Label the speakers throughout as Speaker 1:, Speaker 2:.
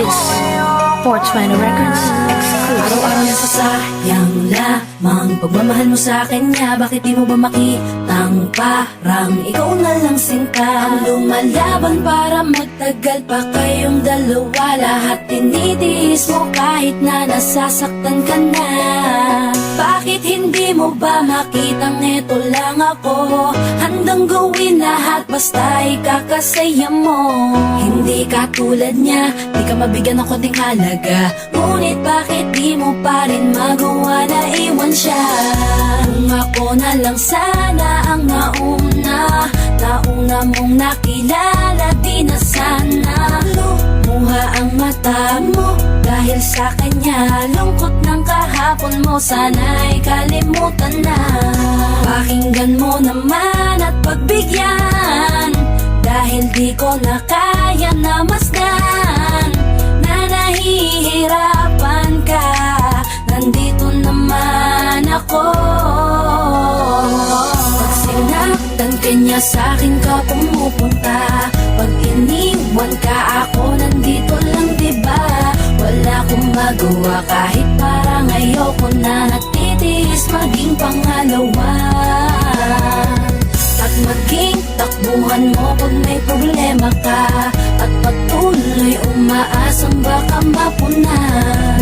Speaker 1: Deus. 420 Records. Exclusive.
Speaker 2: Araw-araw na sasayang lamang. Pagmamahal mo sa akin nga Bakit di mo ba makitang parang? Ikaw na lang sinta Ang lumalaban para magtagal pa kayong dalawa. Lahat tinitiis mo kahit na nasasaktan ka na. Bakit hindi mo ba makitang eto lang ako? Handang gawin lahat basta ikakasaya mo. Hindi ka tulad niya, di ka mabigyan ng konting halaga Ngunit bakit di mo pa rin magawa na iwan siya? Kung ako na lang sana ang nauna Nauna mong nakilala, di na sana. Lumuha ang mata mo dahil sa kanya. Lungkot ng kahapon mo, sana'y kalimutan na. Pakinggan mo naman at pagbigyan. Dahil di ko na kaya na masdan nahihirapan ka. Nandito naman ako. Pag sinaktan ka niya sa akin ka pumupunta. Pag iniwan ka ako nandito lang diba Wala akong magawa kahit parang ayoko na. Natitiis maging pangalawa. At maging takbuhan mo pag may problema ka. At patuloy umaasang baka mapuna.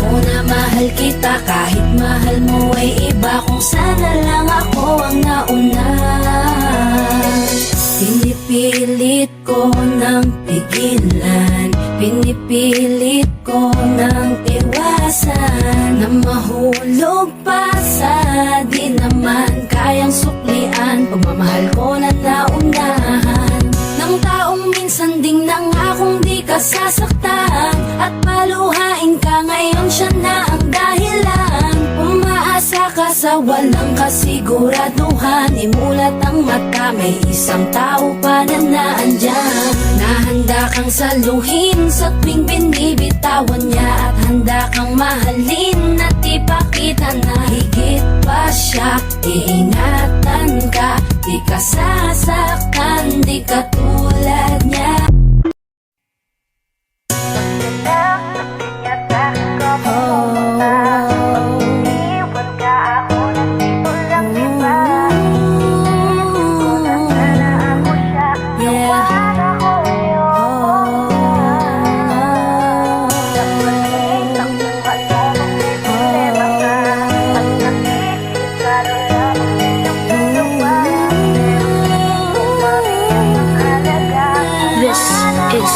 Speaker 2: Muna mahal kita kahit mahal mo ay iba Kung sana lang ako ang nauna. Pinipilit ko ng pigilan. Pinipilit ko ng iwasan. Na mahulog pa sa di naman kayang suklian. Pagmamahal ko na naunahan. Ng taong minsan ding nangakong di ka sasaktan. At paluhain ka ngayon siya na ang dahilan. Umaasa ka sa walang kasiguraduhan. Imulat ang mata, may isang tao pa na naandyan Nahanda kang saluhin sa tuwing binibitawan niya. At handa kang mahalin at ipakita na higit pa siya. Iingatan ka, di ka sasaktan, di ka
Speaker 1: is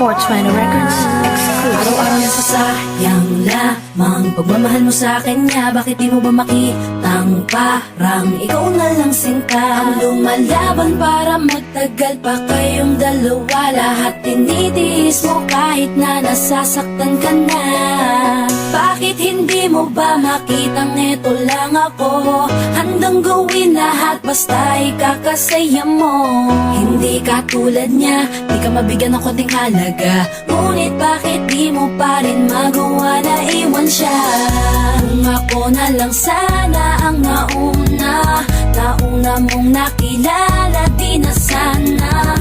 Speaker 1: 420 Records exclusive.
Speaker 2: Araw-araw na sasayang lamang. Pagmamahal mo sa akin nga Bakit di mo ba makitang parang Ikaw na lang sinta? Ang lumalaban para magtagal pa kayong dalawa. Lahat tinitiis mo kahit na nasasaktan ka na Bakit hindi mo ba makitang eto lang ako? Handang gawin lahat basta ikakasaya mo. Hindi ka tulad niya, di ka mabigyan ng konting halaga. Ngunit bakit di mo pa rin magawa na iwan siya? Kung ako na lang sana ang nauna Nauna mong nakilala, di na sana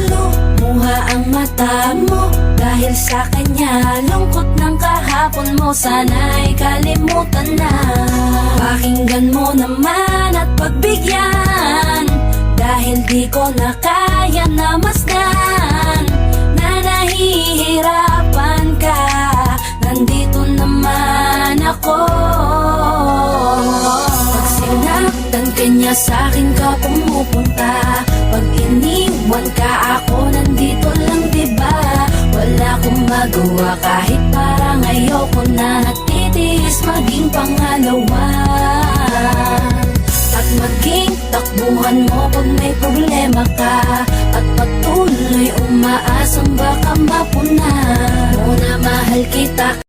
Speaker 2: Lumuha ang mata mo dahil sa kanya. Lungkot ng kahapon mo, sana'y kalimutan na. Pakinggan mo naman at pagbigyan Dahil di ko na kaya na masdan. Na nahihirapan ka Nandito naman ako. Pag sinaktan ka niya sa akin ka pumupunta Pag iniwan magawa kahit parang ayoko na. Natitiis maging pangalawa. At maging takbuhan mo pag may problema ka. At patuloy umaasang baka mapuna. Muna mahal kita